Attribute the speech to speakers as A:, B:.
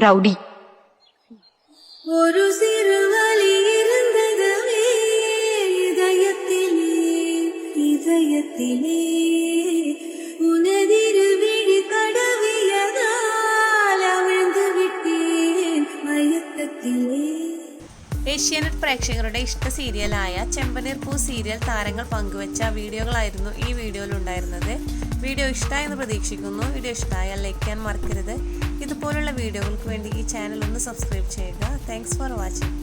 A: Rowdy
B: ஒரு சிறு வலி இருந்ததுவே இதயத்திலே இதயத்திலே உனதிரு விழி கடவியதால் அவிழ்ந்து விட்டேன் மயக்கத்திலே
C: ഏഷ്യാനെറ്റ് പ്രേക്ഷകരുടെ ഇഷ്ട സീരിയലായ ചെമ്പനീർ പൂ സീരിയൽ താരങ്ങൾ പങ്കുവച്ച വീഡിയോകളായിരുന്നു ഈ വീഡിയോയിൽ ഉണ്ടായിരുന്നത് വീഡിയോ ഇഷ്ടമായെന്ന് പ്രതീക്ഷിക്കുന്നു. വീഡിയോ ഇഷ്ടമായാൽ ലൈക്ക് ചെയ്യാൻ മറക്കരുത്. ഇതുപോലുള്ള വീഡിയോകൾക്ക് വേണ്ടി ഈ ചാനൽ ഒന്ന് സബ്സ്ക്രൈബ് ചെയ്യുക. Thanks for watching